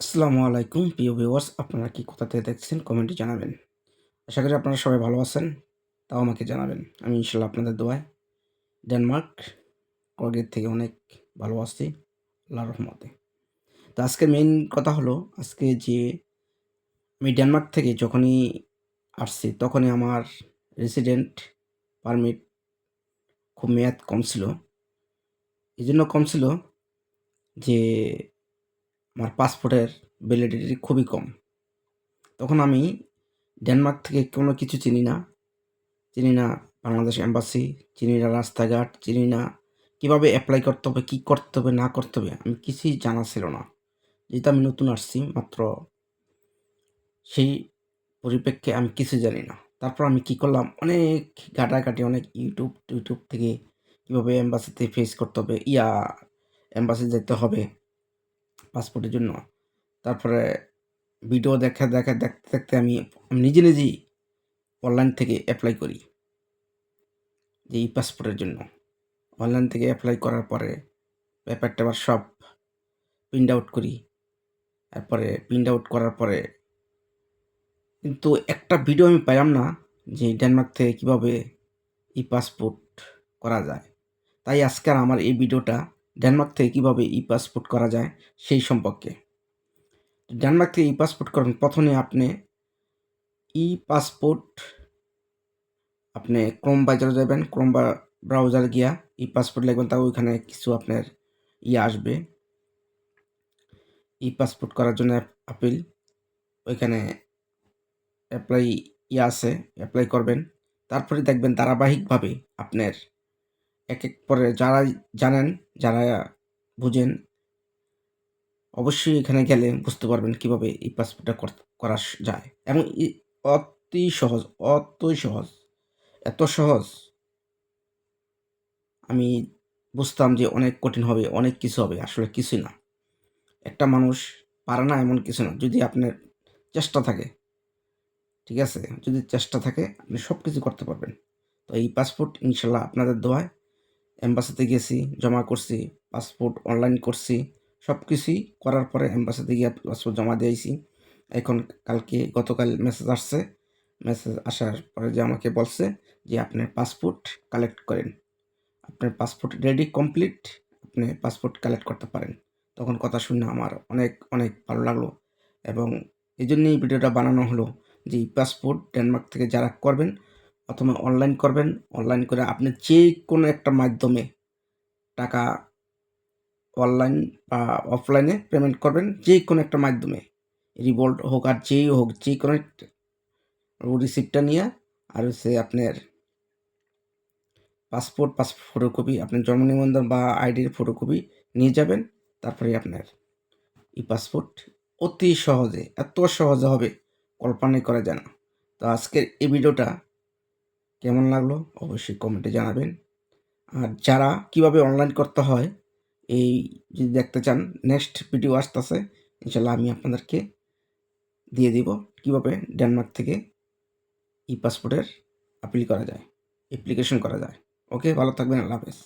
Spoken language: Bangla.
আসসালামু আলাইকুম, প্রিয় ভিউয়ার্স আপনারা কি কোথা থেকে দেখছেন? কমেন্টে জানাবেন। আশা করি আপনারা সবাই ভালো আছেন, তাও আমাকে জানাবেন। আমি ইনশাল্লাহ আপনাদের দোয়ায় ডেনমার্ক কর্গের থেকে অনেক ভালো আছি আল্লাহ রহমতে। তো আজকে মেইন কথা হলো, আজকে যে আমি ডেনমার্ক থেকে যখনই আসছি, তখনই আমার রেসিডেন্ট পারমিট খুব মেয়াদ কম ছিল। এই জন্য কম ছিল যে পাসপোর্টের ভ্যালিডিটি খুবই কম। তখন আমি ডেনমার্ক থেকে কোনো কিছু চিনি না। চিনি না বাংলাদেশ এম্বাসি চিনি না রাস্তাঘাট, চিনি না কীভাবে অ্যাপ্লাই করতে হবে, কী করতে হবে, না করতে হবে, আমি কিছুই জানা ছিল না। যেহেতু আমি নতুন আসছি, মাত্র সেই পরিপ্রেক্ষে আমি কিছু জানি না। তারপর আমি কি করলাম, অনেক ঘাটাঘাটি, অনেক ইউটিউব টিউটিউব থেকে কীভাবে এম্বাসিতে ফেস করতে হবে, ইয়া এম্বাসি যেতে হবে পাসপোর্টের জন্য। তারপরে ভিডিও দেখা দেখা, দেখতে দেখতে আমি নিজে নিজেই অনলাইন থেকে অ্যাপ্লাই করি যে ই পাসপোর্টের জন্য। অনলাইন থেকে অ্যাপ্লাই করার পরে পেপার টেপার সব প্রিন্ট আউট করি। তারপরে প্রিন্ট আউট করার পরে কিন্তু একটা ভিডিও আমি পাইলাম না যে ডেনমার্ক থেকে কীভাবে ই পাসপোর্ট করা যায়। তাই আজকের আমার এই ভিডিওটা ডেনমার্ক থেকে কীভাবে ই পাসপোর্ট করা যায় সেই সম্পর্কে। ডেনমার্ক থেকে ই পাসপোর্ট করেন। প্রথমে আপনি ই পাসপোর্ট আপনি ক্রোম বাজারে যাবেন। ক্রোম ব্রাউজার গিয়া ই পাসপোর্ট লিখবেন তা ওইখানে কিছু আপনার ই আসবে। ই পাসপোর্ট করার জন্য আপিল। ওইখানে অ্যাপ্লাই ই আছে অ্যাপ্লাই করবেন। তারপরে দেখবেন ধারাবাহিকভাবে আপনার এক এক পরে যারা জানেন, যারা বুঝেন, অবশ্যই এখানে গেলে বুঝতে পারবেন কীভাবে এই পাসপোর্টটা করা যায়। এবং অতি সহজ, অতই সহজ, এত সহজ। আমি বুঝতাম যে অনেক কঠিন হবে, অনেক কিছু হবে, আসলে কিছুই না। একটা মানুষ পারে না এমন কিছু না। যদি আপনার চেষ্টা থাকে, ঠিক আছে? যদি চেষ্টা থাকে, আপনি সব কিছু করতে পারবেন। তো এই পাসপোর্ট ইনশাল্লাহ আপনাদের দোয়ায় এম্বাসিতে গেছি, জমা করছি, পাসপোর্ট অনলাইন করছি সব কিছুই করার পরে এম্বাসিতে গিয়ে পাসপোর্ট জমা দিয়েছি। এখন কালকে গতকাল মেসেজ আসছে। মেসেজ আসার পরে যে আমাকে বলছে যে আপনার পাসপোর্ট কালেক্ট করেন। আপনার পাসপোর্ট রেডি কমপ্লিট আপনি পাসপোর্ট কালেক্ট করতে পারেন। তখন কথা শুনে আমার অনেক অনেক ভালো লাগল এবং এই জন্যই ভিডিওটা বানানো হলো যে পাসপোর্ট ডেনমার্ক থেকে যারা করবেন প্রথমে অনলাইন করবেন। অনলাইন করে আপনি যে কোনো একটা মাধ্যমে টাকা অনলাইন বা অফলাইনে পেমেন্ট করবেন যে কোনো একটা মাধ্যমে। রিভোল্ট হোক আর যেই হোক যে কোনো একটা রিসিপ্টটা নিয়ে আর হচ্ছে আপনার পাসপোর্ট পাস ফটোকপি আপনার জন্ম নিবন্ধন বা আইডির ফটোকপি নিয়ে যাবেন। তারপরে আপনার ই পাসপোর্ট অতি সহজে, এত সহজে হবে, কল্পনাই করা যায় না। তো আজকের এই ভিডিওটা কেমন লাগল অবশ্যই কমেন্টে জানাবেন। আর যারা কীভাবে অনলাইন করতে হয়, এই যদি দেখতে চান নেক্সট ভিডিও আসতেছে, ইনশাল্লাহ আমি আপনাদেরকে দিয়ে দিব কীভাবে ডেনমার্ক থেকে ই পাসপোর্টের আপিল করা যায় অ্যাপ্লিকেশন করা যায়। ওকে ভালো থাকবেন, আল্লাহ হাফেজ।